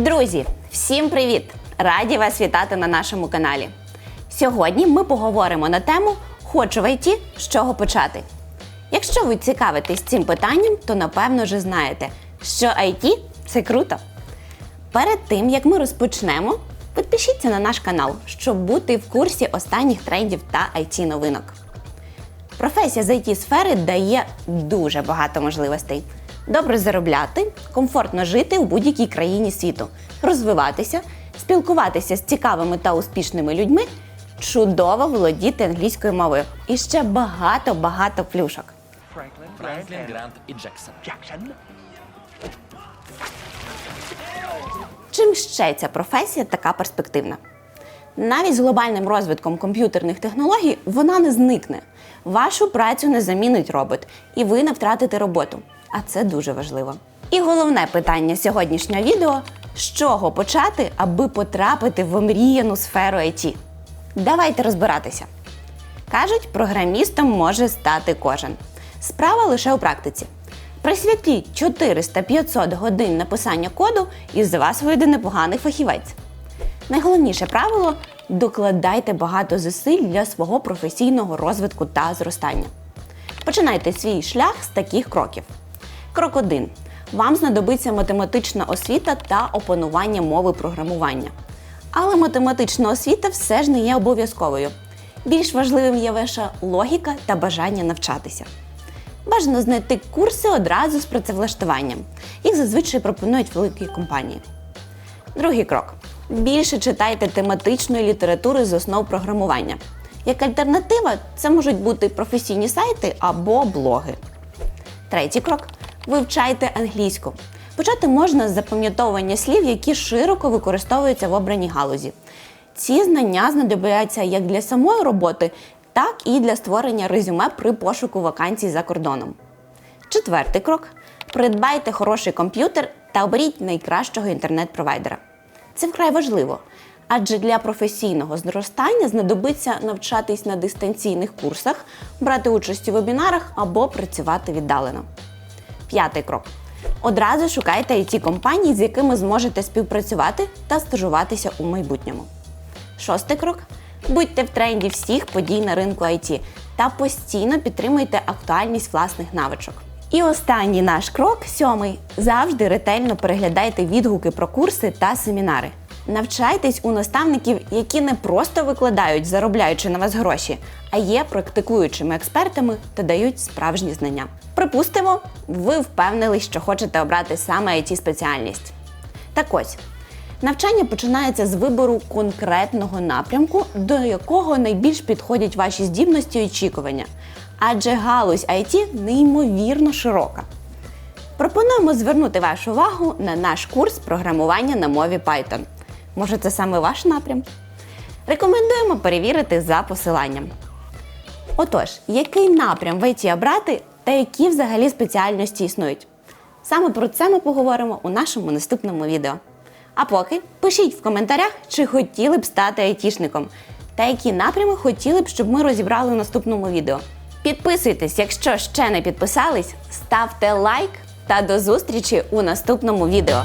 Друзі, всім привіт! Раді вас вітати на нашому каналі. Сьогодні ми поговоримо на тему Хочу в ІТ, з чого почати. Якщо ви цікавитесь цим питанням, то напевно вже знаєте, що IT – це круто. Перед тим як ми розпочнемо, підпишіться на наш канал, щоб бути в курсі останніх трендів та it новинок. Професія з it сфери дає дуже багато можливостей: добре заробляти, комфортно жити у будь-якій країні світу, розвиватися, спілкуватися з цікавими та успішними людьми, чудово володіти англійською мовою і ще багато багато плюшок. Франклін, Грант і Джексон. Jackson. Чим ще ця професія така перспективна? Навіть з глобальним розвитком комп'ютерних технологій вона не зникне. Вашу працю не замінить робот, і ви не втратите роботу. А це дуже важливо. І головне питання сьогоднішнього відео: з чого почати, аби потрапити в омріяну сферу IT? Давайте розбиратися. Кажуть, програмістом може стати кожен. Справа лише у практиці. Присвятіть 400-500 годин написання коду, і з вас вийде непоганий фахівець. Найголовніше правило докладайте багато зусиль для свого професійного розвитку та зростання. Починайте свій шлях з таких кроків. Крок 1. Вам знадобиться математична освіта та опанування мови програмування. Але математична освіта все ж не є обов'язковою. Більш важливим є ваша логіка та бажання навчатися. Бажано знайти курси одразу з працевлаштуванням. Їх зазвичай пропонують великі компанії. Другий крок. Більше читайте тематичної літератури з основ програмування. Як альтернатива, це можуть бути професійні сайти або блоги. Третій крок вивчайте англійську. Почати можна з запам'ятовування слів, які широко використовуються в обраній галузі. Ці знання знадобляться як для самої роботи, так і для створення резюме при пошуку вакансій за кордоном. Четвертий крок: придбайте хороший комп'ютер та оберіть найкращого інтернет-провайдера. Це вкрай важливо, адже для професійного зростання знадобиться навчатись на дистанційних курсах, брати участь у вебінарах або працювати віддалено. П'ятий крок. Одразу шукайте it компанії, з якими зможете співпрацювати та стажуватися у майбутньому. Шостий крок. Будьте в тренді всіх подій на ринку IT та постійно підтримуйте актуальність власних навичок. І останній наш крок, сьомий. Завжди ретельно переглядайте відгуки про курси та семінари. Навчайтесь у наставників, які не просто викладають, заробляючи на вас гроші, а є практикуючими експертами та дають справжні знання. Припустимо, ви впевнились, що хочете обрати саме it спеціальність. Так ось, Навчання починається з вибору конкретного напрямку, до якого найбільш підходять ваші здібності і очікування. Адже галузь IT неймовірно широка. Пропонуємо звернути вашу увагу на наш курс програмування на мові Python. Може, це саме ваш напрям? Рекомендуємо перевірити за посиланням. Отож, який напрям в IT обрати та які взагалі спеціальності існують? Саме про це ми поговоримо у нашому наступному відео. А поки пишіть в коментарях, чи хотіли б стати айтішником, та які напрями хотіли б, щоб ми розібрали у наступному відео. Підписуйтесь, якщо ще не підписались, ставте лайк та до зустрічі у наступному відео.